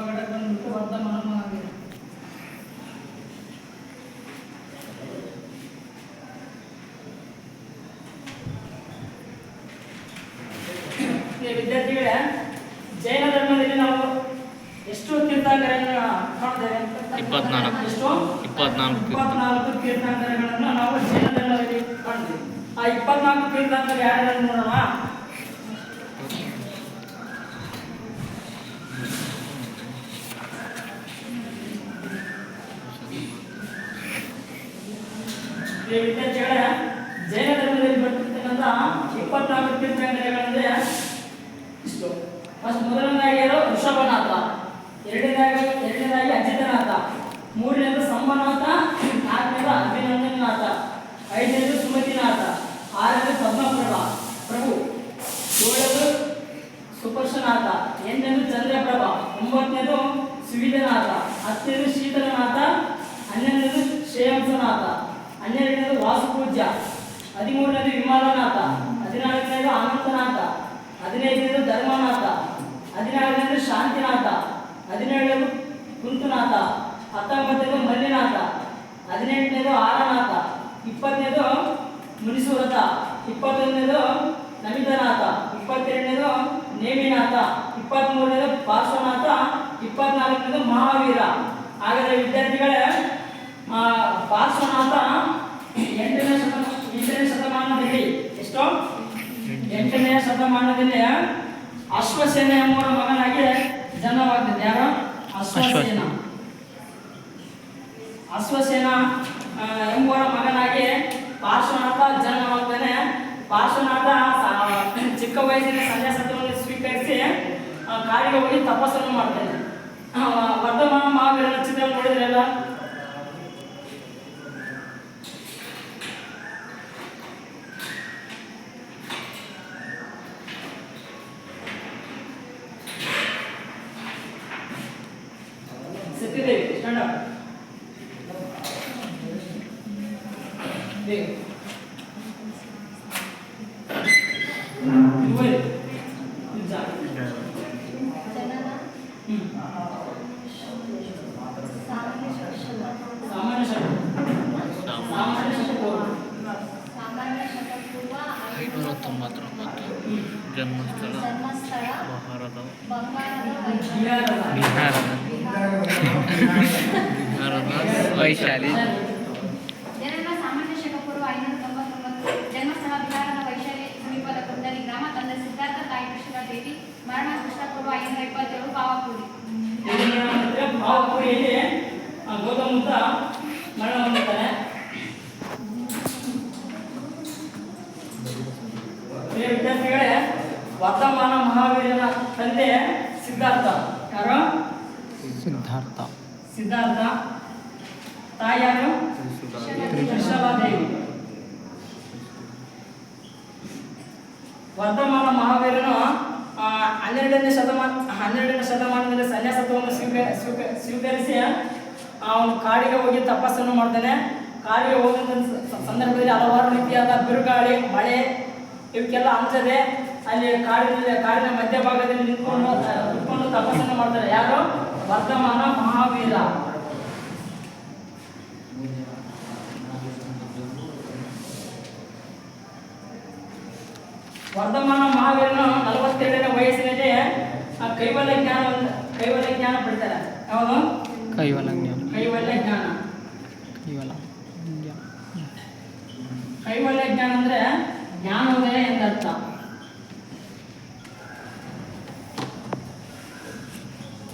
ವರ್ಧಮಾನ ಮಹಾವೀರ ಈ ವಿದ್ಯಾರ್ಥಿಗಳೇ ಜೈನ ಧರ್ಮದಲ್ಲಿ ನಾವು ಎಷ್ಟು ತೀರ್ಥಂಕರನ್ನು ಕಾಣ್ತೇವೆ ಅಂತ- ಇಪ್ಪತ್ನಾಲ್ಕು. ಎಷ್ಟು ಇಪ್ಪತ್ನಾಲ್ಕು. ಇಪ್ಪತ್ನಾಲ್ಕು ನಾವು ಜೈನ ಧರ್ಮದಲ್ಲಿ ಕಾಣ್ತೀವಿ ಆ ಇಪ್ಪತ್ನಾಲ್ಕು ತೀರ್ಥಂಕರ ಯಾರ್ಯಾರು ನೋಡೋಣ ಈ ವಿದ್ಯಾರ್ಥಿಗಳೇ ಜೈನ ಧರ್ಮದಲ್ಲಿ ಬರ್ತಿರ್ತಕ್ಕಂಥ ಇಪ್ಪತ್ನಾಲ್ಕು ತೀರ್ಥಂಕರಗಳಂದ್ರೆ ಇಷ್ಟು. ಫಸ್ಟ್ ಮೊದಲನೇದಾಗಿ ವೃಷಭನಾಥ. ಎರಡನೇದಾಗಿ ಎರಡನೇದಾಗಿ ಅಜಿತನಾಥ. ಮೂರನೇದು ಸಂಭನಾಥ ನಾಲ್ಕನೇದು ಅಭಿನಂದನನಾಥ ಐದನೇದು ಸುಮತಿನಾಥ. ಆರನೇದು ಪದ್ಮಪ್ರಭ. ಪ್ರಭು, ಏಳನೇದು ಸುಪರ್ಶನಾಥ. ಎಂಟನೇದು ಚಂದ್ರಪ್ರಭ. ಒಂಬತ್ತನೇದು ಸುವಿಧನಾಥ. ಹತ್ತನೇದು ಶೀತಲನಾಥ. ಹನ್ನೆರಡನೇದು ಶ್ರೇಯಾಂಸನಾಥ ಹನ್ನೆರಡನೇದು ವಾಸುಪೂಜ್ಯ. ಹದಿಮೂರನೇದು ವಿಮಲನಾಥ. ಹದಿನಾಲ್ಕನೇದು ಆನಂದನಾಥ. ಹದಿನೈದನೇದು ಧರ್ಮನಾಥ. ಹದಿನಾರನೇದು ಶಾಂತಿನಾಥ. ಹದಿನೇಳನೇದು ಕುಂತುನಾಥ. ಹತ್ತೊಂಬತ್ತನೇದು ಮಲ್ಲಿನಾಥ. ಹದಿನೆಂಟನೇದು ಆರನಾಥ. ಇಪ್ಪತ್ತನೇದು ಮುನಿಸುವ್ರತ ಇಪ್ಪತ್ತೊಂದನೇದು ನಮಿತನಾಥ. ಇಪ್ಪತ್ತೆರಡನೇದು ನೇಮಿನಾಥ. ಇಪ್ಪತ್ತ್ಮೂರನೇದು ಪಾರ್ಶ್ವನಾಥ. ಇಪ್ಪತ್ನಾಲ್ಕನೇದು ಮಹಾವೀರ. ಹಾಗಾದರೆ ವಿದ್ಯಾರ್ಥಿಗಳೇ ಆ, ಪಾರ್ಶ್ವನಾಥ ಎಂಟನೇ ಶತಮ ಎಂಟನೇ ಶತಮಾನದಲ್ಲಿ, ಎಷ್ಟು? ಎಂಟನೆಯ ಶತಮಾನದಲ್ಲಿ ಅಶ್ವಸೇನೆ ಎಂಬುವರ ಮಗನಾಗಿ ಜನ್ಮವಾಗ್ತದೆ ಯಾರು? ಅಶ್ವಸೇನ. ಅಶ್ವಸೇನ ಎಂಬುವರ ಮಗನಾಗಿ ಪಾರ್ಶ್ವನಾಥ ಜನ್ಮವಾಗ್ತಾನೆ. ಪಾರ್ಶ್ವನಾಥ ಚಿಕ್ಕ ವಯಸ್ಸಿನ ಸನ್ಯಾಸತ್ವವನ್ನು ಸ್ವೀಕರಿಸಿ ಕಾಡಿಗೆ ಹೋಗಿ ತಪಸ್ಸನ್ನು ಮಾಡ್ತಾನೆ. ವರ್ಧಮಾನ ಮಹಾವೀರನ ಚಿತ್ರ ನೋಡಿದ್ರಲ್ಲ? ಶಬ್ದ ಪೂರ್ವ. ಸಾಮಾನ್ಯ ಶತಪೂರ್ವ ಐನೂರ ತೊಂಬತ್ತೊಂಬತ್ತು ಜನ್ಮಸ್ಥಳ ಜನ್ಮಸ್ಥಳ ಭಾರತ ಬಂಗಾಳದ ವೈಭವ ಬಿಹಾರದ ಬಿಹಾರದ ಬಿಹಾರದ ವೈಶಾಲಿ ಐನೂರ ತೊಂಬತ್ತೊಂಬತ್ತು ಜನ್ಮಸ್ಥಳ ಬಿಹಾರದ ವೈಶಾಲಿ ಸಮೀಪದ ಕುಂಡಲಿ ಗ್ರಾಮ ತಂದೆ ಸಿದ್ಧಾರ್ಥ ತಾಯಿ ಕೃಷ್ಣ ದೇವಿ ಮರಣ ಕೃಷ್ಣಪೂರ್ವ ಐನೂರ ಇಪ್ಪತ್ತೇಳು ಪಾವಪುರಿ ಇದನ್ನ ಮತ್ತೆ ಭಾವಪುರಿಯಲ್ಲಿ ಆ, ಗೌತಮ ಬುದ್ಧ ಮರಣ ಹೊಂದುತ್ತಾನೆ ವಿದ್ಯಾರ್ಥಿಗಳೇ ವರ್ತಮಾನ ಮಹಾವೀರನ ತಂದೆ ಸಿದ್ಧಾರ್ಥ. ಯಾರು? ಸಿದ್ಧಾರ್ಥ. ಸಿದ್ಧಾರ್ಥ ವರ್ತಮಾನ ಮಹಾವೀರನು ಹನ್ನೆರಡನೇ ಶತಮಾನ ಹನ್ನೆರಡನೇ ಶತಮಾನದಲ್ಲಿ ಸನ್ಯಾಸತ್ವವನ್ನು ಸ್ವೀಕ ಸ್ವೀಕ, ಸ್ವೀಕರಿಸಿ ಅವನು ಕಾಡಿಗೆ ಹೋಗಿ ತಪಸ್ಸನ್ನು ಮಾಡ್ತಾನೆ. ಕಾಡಿಗೆ ಹೋದಂತ ಸಂದರ್ಭದಲ್ಲಿ ಹಲವಾರು ರೀತಿಯಾದ ಬಿರುಗಾಳಿ, ಮಳೆ ಇವಕ್ಕೆಲ್ಲ ಅಂಚದೆ ಅಲ್ಲಿ ಕಾಡಿನಲ್ಲಿ, ಕಾಡಿನ ಮಧ್ಯಭಾಗದಲ್ಲಿ ನಿಂತ್ಕೊಂಡು ನಿಂತ್ಕೊಂಡು ತಪಸ್ಸನ್ನು ಮಾಡ್ತಾರೆ. ಯಾರು? ವರ್ಧಮಾನ ಮಹಾವೀರ. ವರ್ತಮಾನ ಮಹಾವೀರನು ನಲವತ್ತೆರಡನೇ ವಯಸ್ಸಿನಲ್ಲಿ ಆ ಕೈವಲ್ಯ ಜ್ಞಾನ ಕೈವಲ್ಯ ಜ್ಞಾನ ಪಡಿತಾರೆ. ಯಾವುದು? ಕೈವಲ್ಯ ಜ್ಞಾನ. ಕೈವಲ್ಯ ಜ್ಞಾನ. ಕೈವಲ ಕೈವಲ್ಯ ಜ್ಞಾನ ಅಂದ್ರೆ ಜ್ಞಾನ